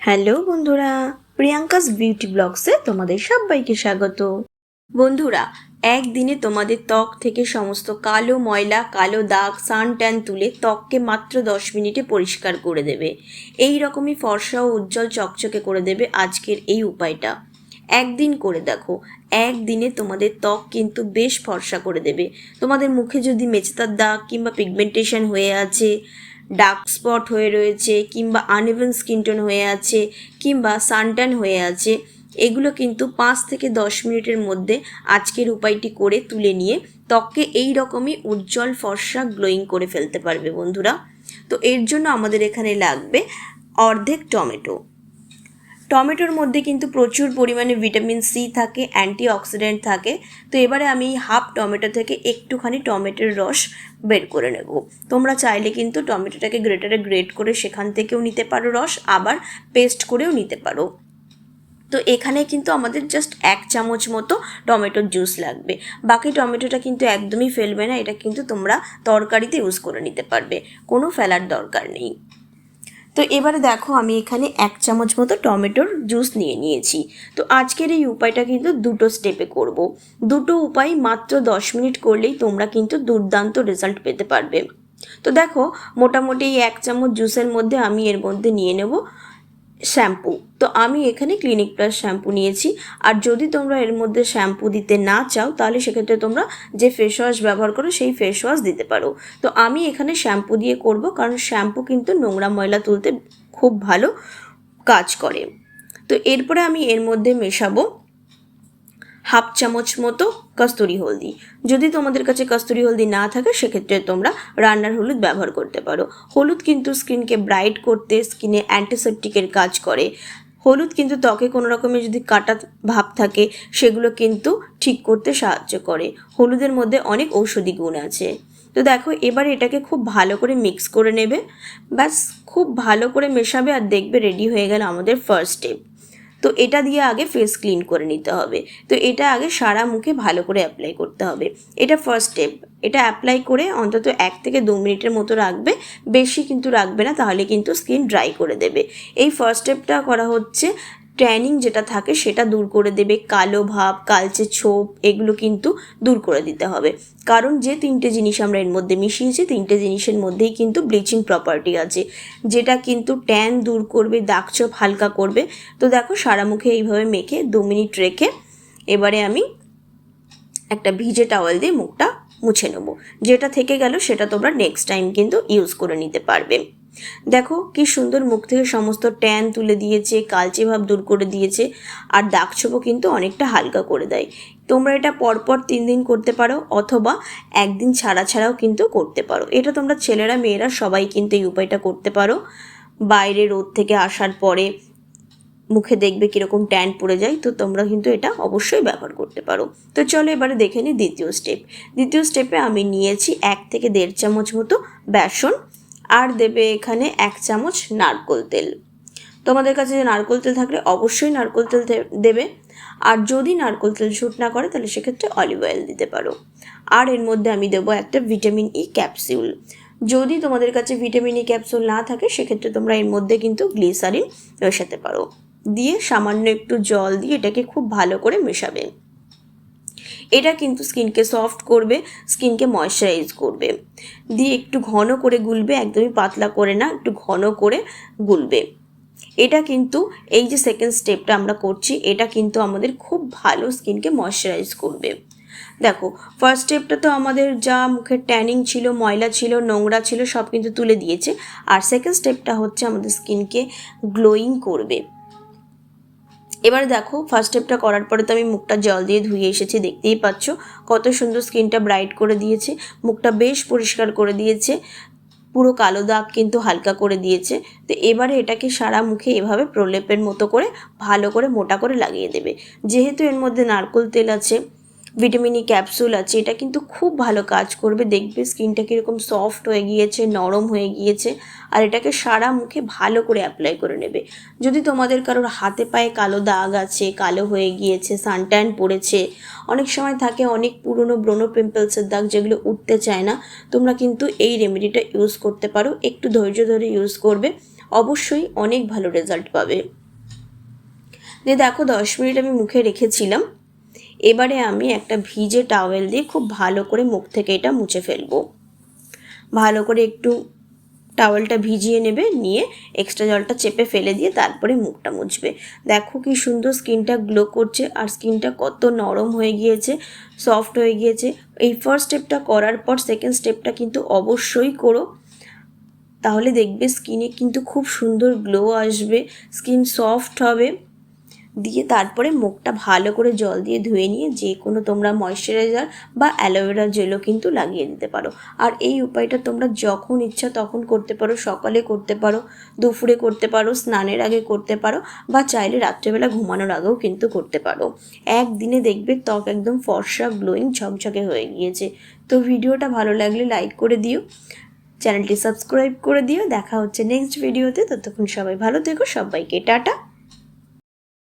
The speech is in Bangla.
হ্যালো বন্ধুরা, প্রিয়াঙ্কাস বিউটি ব্লগসে তোমাদের সবাইকে স্বাগত। বন্ধুরা, একদিনে তোমাদের ত্বক থেকে সমস্ত কালো ময়লা, কালো দাগ, সান ট্যান তুলে ত্বককে মাত্র দশ মিনিটে পরিষ্কার করে দেবে। এই রকমই ফর্সা ও উজ্জ্বল চকচকে করে দেবে আজকের এই উপায়টা। একদিন করে দেখো, একদিনে তোমাদের ত্বক কিন্তু বেশ ফর্সা করে দেবে। তোমাদের মুখে যদি মেচেতার দাগ কিংবা পিগমেন্টেশন হয়ে আছে ডার্ক স্পট হয়ে রয়েছে, কিংবা আনইভেন স্কিনটোন হয়ে আছে, কিংবা সানট্যান হয়ে আছে, এগুলো কিন্তু পাঁচ থেকে দশ মিনিটের মধ্যে আজকের উপায়টি করে তুলে নিয়ে ত্বককে এই রকমই উজ্জ্বল ফর্সা গ্লোয়িং করে ফেলতে পারবে বন্ধুরা। তো এর জন্য আমাদের এখানে লাগবে অর্ধেক টমেটো। টমেটোর মধ্যে কিন্তু প্রচুর পরিমাণে ভিটামিন সি থাকে অ্যান্টি অক্সিডেন্ট থাকে। তো এবারে আমি হাফ টমেটো থেকে একটুখানি টমেটোর রস বের করে নেব। তোমরা চাইলে কিন্তু টমেটোটাকে গ্রেটারে গ্রেট করে সেখান থেকেও নিতে পারো রস, আবার পেস্ট করেও নিতে পারো। তো এখানে কিন্তু আমাদের জাস্ট এক চামচ মতো টমেটোর জুস লাগবে। বাকি টমেটোটা কিন্তু একদমই ফেলবে না, এটা কিন্তু তোমরা তরকারিতে ইউজ করে নিতে পারবে। কোনো ফেলার দরকার নেই। তো এবারে দেখো আমি এখানে এক চামচ মতো টমেটোর জুস নিয়ে নিয়েছি। তো আজকের এই উপায়টা কিন্তু দুটো স্টেপে করব। দুটো উপায় মাত্র দশ মিনিট করলেই তোমরা কিন্তু দুর্দান্ত রেজাল্ট পেতে পারবে। তো দেখো, মোটামুটি এই এক চামচ জুসের মধ্যে আমি এর মধ্যে নিয়ে নেব। শ্যাম্পু। তো আমি এখানে ক্লিনিক প্লাস শ্যাম্পু নিয়েছি। আর যদি তোমরা এর মধ্যে শ্যাম্পু দিতে না চাও, তাহলে সেক্ষেত্রে তোমরা যে ফেস ওয়াশ ব্যবহার করো, সেই ফেস ওয়াশ দিতে পারো। তো আমি এখানে শ্যাম্পু দিয়ে করব, কারণ শ্যাম্পু কিন্তু নোংরা ময়লা তুলতে খুব ভালো কাজ করে। তো এরপরে আমি এর মধ্যে মেশাবো হাফ চামচ মতো কস্তুরি হলদি। যদি তোমাদের কাছে কস্তুরি হলদি না থাকে, সেক্ষেত্রে তোমরা রান্নার হলুদ ব্যবহার করতে পারো। হলুদ কিন্তু স্কিনকে ব্রাইট করতে, স্কিনে অ্যান্টিসেপটিকের কাজ করে। হলুদ কিন্তু ত্বকে কোনো রকমের যদি কাটা ভাব থাকে, সেগুলো কিন্তু ঠিক করতে সাহায্য করে। হলুদের মধ্যে অনেক ঔষধি গুণ আছে। তো দেখো, এবার এটাকে খুব ভালো করে মিক্স করে নেবে। ব্যাস, খুব ভালো করে মেশাবে আর দেখবে রেডি হয়ে গেল আমাদের ফার্স্ট স্টেপ তো এটা দিয়ে আগে ফেস ক্লিন করে নিতে হবে। তো এটা আগে সারা মুখে ভালো করে অ্যাপ্লাই করতে হবে। এটা ফার্স্ট স্টেপ এটা অ্যাপ্লাই করে অন্তত এক থেকে দু মিনিটের মতো রাখবে। বেশি কিন্তু রাখবে না, তাহলে কিন্তু স্কিন ড্রাই করে দেবে। এই ফার্স্ট স্টেপটা করা হচ্ছে ট্যানিং যেটা থাকে সেটা দূর করে দেবে। কালো ভাব, কালচে ছোপ, এগুলো কিন্তু দূর করে দিতে হবে। কারণ যে তিনটে জিনিস আমরা এর মধ্যে মিশিয়েছি, তিনটে জিনিসের মধ্যেই কিন্তু ব্লিচিং প্রপার্টি আছে। যেটা কিন্তু ট্যান দূর করবে দাগ ছোপ হালকা করবে। তো দেখো সারা মুখে এইভাবে মেখে দু মিনিট রেখে এবারে আমি একটা ভিজে টাওয়েল দিয়ে মুখটা মুছে নেব। যেটা থেকে গেল, সেটা তোমরা নেক্সট টাইম কিন্তু ইউজ করে নিতে পারবে। দেখো কি সুন্দর মুখ থেকে সমস্ত ট্যান তুলে দিয়েছে, কালচে ভাব দূর করে দিয়েছে, আর দাগ ছোপও কিন্তু অনেকটা হালকা করে দেয়। তোমরা এটা পরপর তিন দিন করতে পারো, অথবা একদিন ছাড়া ছাড়াও কিন্তু করতে পারো। এটা তোমরা ছেলেরা, মেয়েরা সবাই কিন্তু এই উপায়টা করতে পারো। বাইরে রোদ থেকে আসার পরে মুখে দেখবে কীরকম ট্যান পড়ে যায়, তো তোমরা কিন্তু এটা অবশ্যই ব্যবহার করতে পারো। তো চলো এবারে দেখে নিই দ্বিতীয় স্টেপ দ্বিতীয় স্টেপে আমি নিয়েছি এক থেকে দেড় চামচ মতো বেসন আর দেবে এখানে এক চামচ নারকোল তেল। তোমাদের কাছে যে নারকোল তেল থাকলে অবশ্যই নারকোল তেল দেবে। আর যদি নারকোল তেল শ্যুট না করে, তাহলে সেক্ষেত্রে অলিভ অয়েল দিতে পারো। আর এর মধ্যে আমি দেবো একটা ভিটামিন ই ক্যাপসিউল যদি তোমাদের কাছে ভিটামিন ই ক্যাপসুল না থাকে, সেক্ষেত্রে তোমরা এর মধ্যে কিন্তু গ্লিসারিন মেশাতে পারো। দিয়ে সামান্য একটু জল দিয়ে এটাকে খুব ভালো করে মেশাবে। এটা কিন্তু স্কিনকে সফট করবে, স্কিনকে ময়শ্চারাইজ করবে। দিয়ে একটু ঘন করে গুলবে, একদমই পাতলা করে না, একটু ঘন করে গুলবে। এটা কিন্তু এই যে সেকেন্ড স্টেপটা আমরা করছি, এটা কিন্তু আমাদের খুব ভালো স্কিনকে ময়শ্চারাইজ করবে। দেখো ফার্স্ট স্টেপটা তো আমাদের যা মুখের ট্যানিং ছিল, ময়লা ছিল, নোংরা ছিল, সব কিন্তু তুলে দিয়েছে। আর সেকেন্ড স্টেপটা হচ্ছে আমাদের স্কিনকে গ্লোয়িং করবে। এবার দেখো ফার্স্ট স্টেপটা করার পরে তো আমি মুখটা জল দিয়ে ধুয়ে এসেছি, দেখতেই পাচ্ছ। কত সুন্দর স্কিনটা ব্রাইট করে দিয়েছে। মুখটা বেশ পরিষ্কার করে দিয়েছে। পুরো কালো দাগ কিন্তু হালকা করে দিয়েছে। তো এবারে এটাকে সারা মুখে এভাবে প্রলেপের মতো করে, ভালো করে মোটা করে লাগিয়ে দেবে। যেহেতু এর মধ্যে নারকোল তেল আছে ভিটামিন ই ক্যাপসুল আছে, এটা কিন্তু খুব ভালো কাজ করবে। দেখবে স্কিনটা কীরকম সফট হয়ে গিয়েছে, নরম হয়ে গিয়েছে, আর এটাকে সারা মুখে ভালো করে অ্যাপ্লাই করে নেবে। যদি তোমাদের কারোর হাতে পায়ে কালো দাগ আছে, কালো হয়ে গিয়েছে সানট্যান পড়েছে, অনেক সময় থাকে অনেক পুরনো ব্রোনো পিম্পলসের দাগ যেগুলো উঠতে চায় না, তোমরা কিন্তু এই রেমেডিটা ইউজ করতে পারো। একটু ধৈর্য ধরে ইউজ করবে, অবশ্যই অনেক ভালো রেজাল্ট পাবে। দিয়ে দেখো দশ মিনিট আমি মুখে রেখেছিলাম এবারে আমি একটা ভিজে টাওয়েল দিয়ে খুব ভালো করে মুখ থেকে এটা মুছে ফেলব। ভালো করে একটু টাওয়েলটা ভিজিয়ে নেবে, নিয়ে এক্সট্রা জলটা চেপে ফেলে দিয়ে তারপরে মুখটা মুছবে। দেখো কি সুন্দর স্কিনটা গ্লো করছে আর স্কিনটা কত নরম হয়ে গিয়েছে সফট হয়ে গিয়েছে। এই ফার্স্ট স্টেপটা করার পর সেকেন্ড স্টেপটা কিন্তু অবশ্যই করো। তাহলে দেখবে স্কিনে কিন্তু খুব সুন্দর গ্লো আসবে স্কিন সফট হবে। দিয়ে তারপরে মুখটা ভালো করে জল দিয়ে ধুয়ে নিয়ে যে কোনো তোমরা ময়শ্চারাইজার বা অ্যালোভেরা জেলও কিন্তু লাগিয়ে দিতে পারো। আর এই উপায়টা তোমরা যখন ইচ্ছা তখন করতে পারো, সকালে করতে পারো, দুপুরে করতে পারো, স্নানের আগে করতে পারো বা চাইলে রাত্রেবেলা ঘুমানোর আগেও কিন্তু করতে পারো। একদিনে দেখবে ত্বক একদম ফর্সা গ্লোয়িং ঝকঝকে হয়ে গিয়েছে। তো ভিডিওটা ভালো লাগলে লাইক করে দিও, চ্যানেলটি সাবস্ক্রাইব করে দিও। দেখা হচ্ছে নেক্সট ভিডিওতে ততক্ষণ সবাই ভালো থেকো, সবাইকে টাটা।